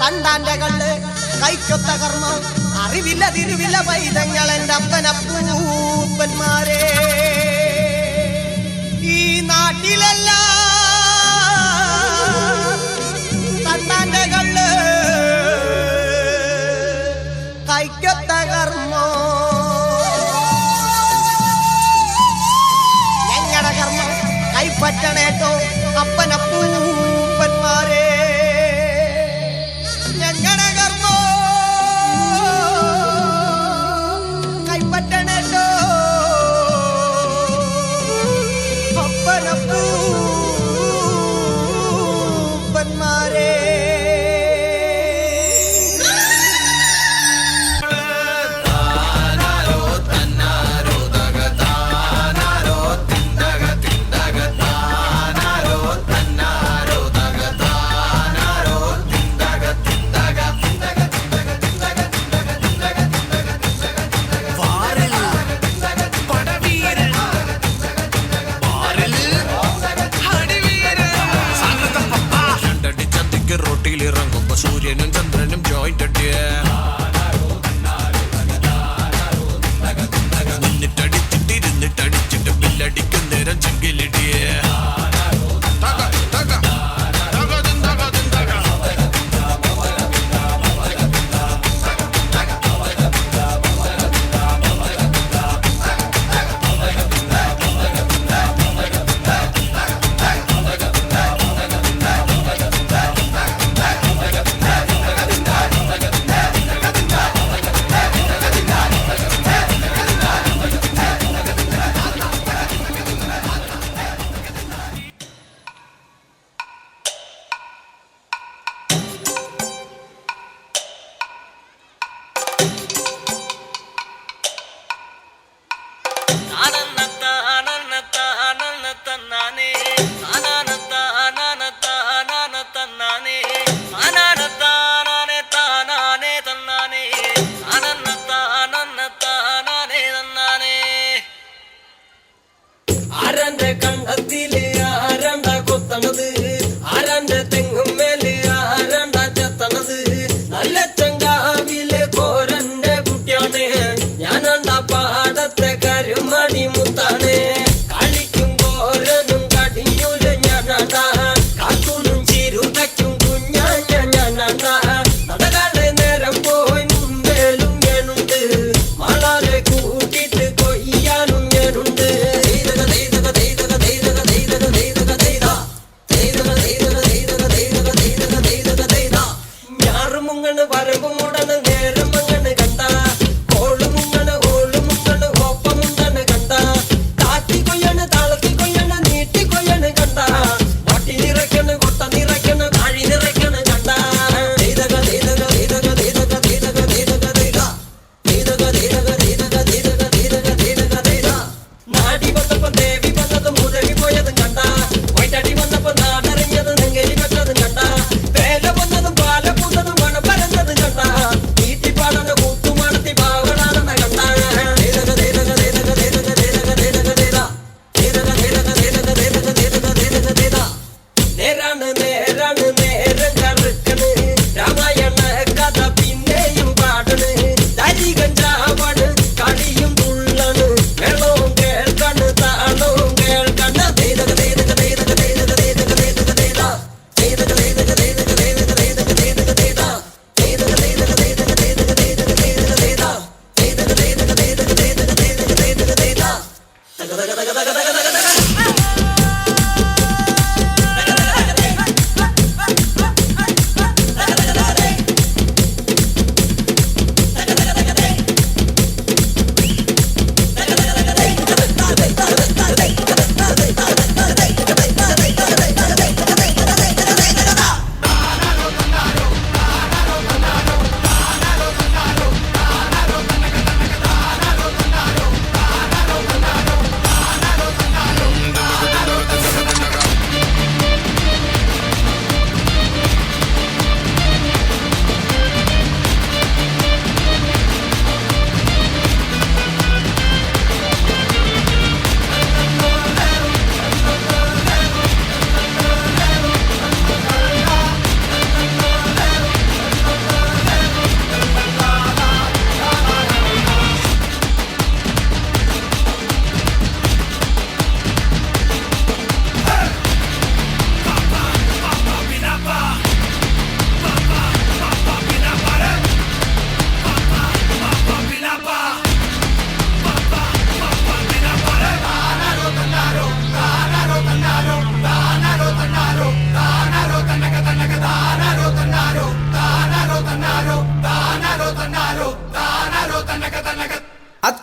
തണ്ടാന്റെ കണ്ണ് കൈക്കൊത്ത കർമ്മം അറിവില്ല തിരുവില്ല പൈതങ്ങൾ എന്റെ അപ്പനപ്പൂപ്പന്മാരെ ഈ നാട്ടിലല്ല തണ്ടാന്റെ കള്ള് കൈക്കൊത്ത കർമ്മം. ഞങ്ങളുടെ കർമ്മം? കൈപ്പറ്റണേട്ടോ. ഞാനും ജോയിന്റ് അടിയേ നിന്നിട്ടടിച്ചിട്ടിരുന്നിട്ടടിച്ചിട്ട് ബില്ലടിക്കും ചെങ്കിലിടിയേ.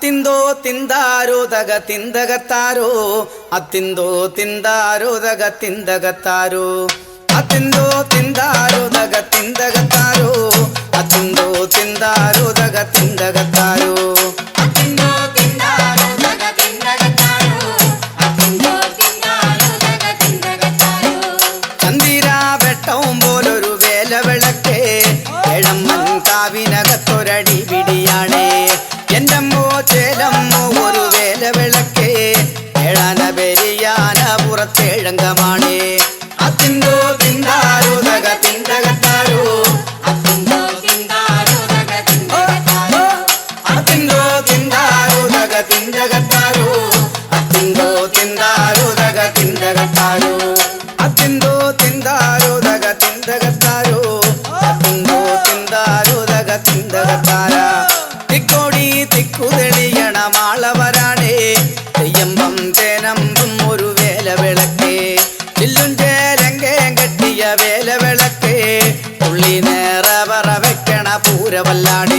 ಅತ್ತಿಂದೋ ತಿಂದಾರೋದಗ ತಿಂದಗತ್ತಾರೋ ಅತ್ತಿಂದೋ ತಿಂದಾರೋದಗ ತಿಂದಗತ್ತಾರೋ ಅತ್ತಿಂದೋ ತಿಂದಾರೋದಗ ತಿಂದಗತ್ತಾರೋ ಅತ್ತಿಂದೋ ತಿಂದಾರೋ ವಿಳಂಗ ಮಾಡಿ ಅತ್ತಿಂದು ತಿಂದಾರು ದಗ ತಿಂದಗತ್ತಾರು ಅತ್ತಿಂದು ತಿಂದಾರು ದಗ ತಿಂದಗತ್ತಾರು ಅತ್ತಿಂದು ತಿಂದಾರು ದಗ ತಿಂದಗತ್ತಾರು ಅತ್ತಿಂದು ತಿಂದಾರು ದಗ ತಿಂದಗತ್ತಾರು ಅತ್ತಿಂದು ತಿಂದಾರು ದಗ ತಿಂದಗತ್ತಾರು மதுரவல்லாடு